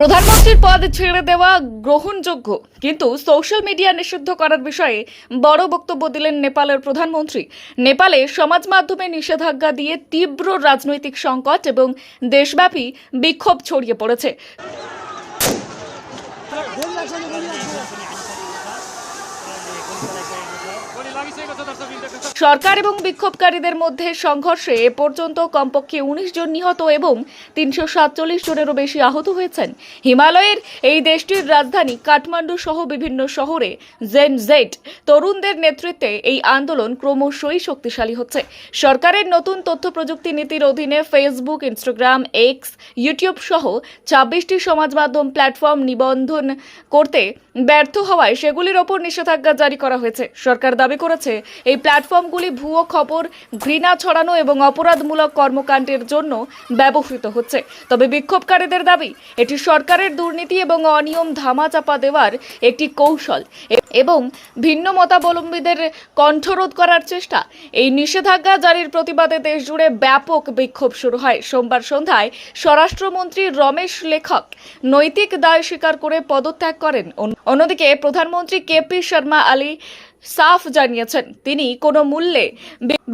প্রধানমন্ত্রীর পদ ছেড়ে দেওয়া গ্রহণযোগ্য, কিন্তু সোশ্যাল মিডিয়া নিষিদ্ধ করার বিষয়ে বড় বক্তব্য দিলেন নেপালের প্রধানমন্ত্রী। নেপালে সমাজ মাধ্যমে নিষেধাজ্ঞা দিয়ে তীব্র রাজনৈতিক সংকট এবং দেশব্যাপী বিক্ষোভ ছড়িয়ে পড়েছে। সরকার এবং বিক্ষোভকারীদের মধ্যে সংঘর্ষে এ পর্যন্ত কমপক্ষে উনিশ জন নিহত এবং তিনশো সাতচল্লিশ জনেরও বেশি আহত হয়েছেন। হিমালয়ের এই দেশটির রাজধানী কাঠমান্ডু সহ বিভিন্ন শহরে জেন জেড তরুণদের নেতৃত্বে এই আন্দোলন ক্রমশই শক্তিশালী হচ্ছে। সরকারের নতুন তথ্য প্রযুক্তি নীতির অধীনে ফেসবুক ইনস্টাগ্রাম এক্স ইউটিউব সহ ছাব্বিশটি সমাজ মাধ্যম প্ল্যাটফর্ম নিবন্ধন করতে ব্যর্থ হওয়ায় সেগুলির ওপর নিষেধাজ্ঞা জারি করা হয়েছে। সরকার দাবি করেছে, এই প্ল্যাটফর্মগুলি ভুয়ো খবর, ঘৃণা ছড়ানো এবং অপরাধমূলক কর্মকাণ্ডের জন্য ব্যবহৃত হচ্ছে। তবে বিক্ষোভকারীদের দাবি, এটি সরকারের দুর্নীতি এবং অনিয়ম ধামাচাপা দেওয়ার একটি কৌশল এবং ভিন্ন মতাবলম্বীদের কণ্ঠরোধ করার চেষ্টা। এই নিষেধাজ্ঞা জারির প্রতিবাদে দেশজুড়ে ব্যাপক বিক্ষোভ শুরু হয়। সোমবার সন্ধ্যায় স্বরাষ্ট্রমন্ত্রী রমেশ লেখক নৈতিক দায় স্বীকার করে পদত্যাগ করেন। অন্যদিকে প্রধানমন্ত্রী কেপি শর্মা আলী সাফ জানিয়েছেন, তিনি কোনো মূল্যে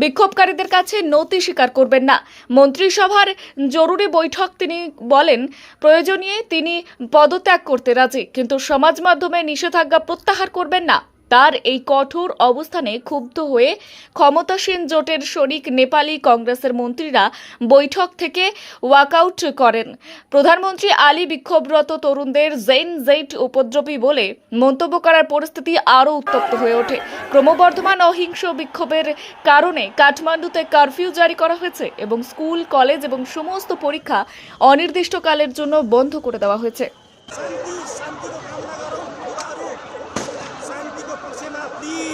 বিক্ষোভকারীদের কাছে নতি স্বীকার করবেন না। মন্ত্রিসভার জরুরি বৈঠক তিনি বলেন, প্রয়োজনীয় তিনি পদত্যাগ করতে রাজি, কিন্তু সমাজ মাধ্যমে নিষেধাজ্ঞা প্রত্যাহার করবেন না। তার এই কঠোর অবস্থানে ক্ষুব্ধ হয়ে ক্ষমতাসীন জোটের শরিক নেপালি কংগ্রেসের মন্ত্রীরা বৈঠক থেকে ওয়াকআউট করেন। প্রধানমন্ত্রী আলী বিক্ষোভরত তরুণদের জেন জেট উপদ্রবী বলে মন্তব্য করার পরিস্থিতি আরও উত্তপ্ত হয়ে ওঠে। ক্রমবর্ধমান অহিংস বিক্ষোভের কারণে কাঠমান্ডুতে কারফিউ জারি করা হয়েছে এবং স্কুল, কলেজ এবং সমস্ত পরীক্ষা অনির্দিষ্টকালের জন্য বন্ধ করে দেওয়া হয়েছে।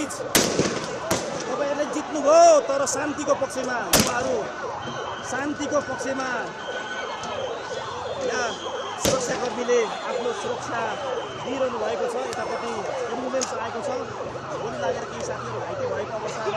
प्लिज तपाईँहरूले जित्नुभयो तर शान्तिको पक्षमा युवाहरू शान्तिको पक्षमा यहाँ सुरक्षाकर्मीले आफ्नो सुरक्षा दिइरहनु भएको छ यतापट्टि एम्बुलेन्स आएको छ गोली लागेर केही साथीहरू घाइते भएको अवस्थामा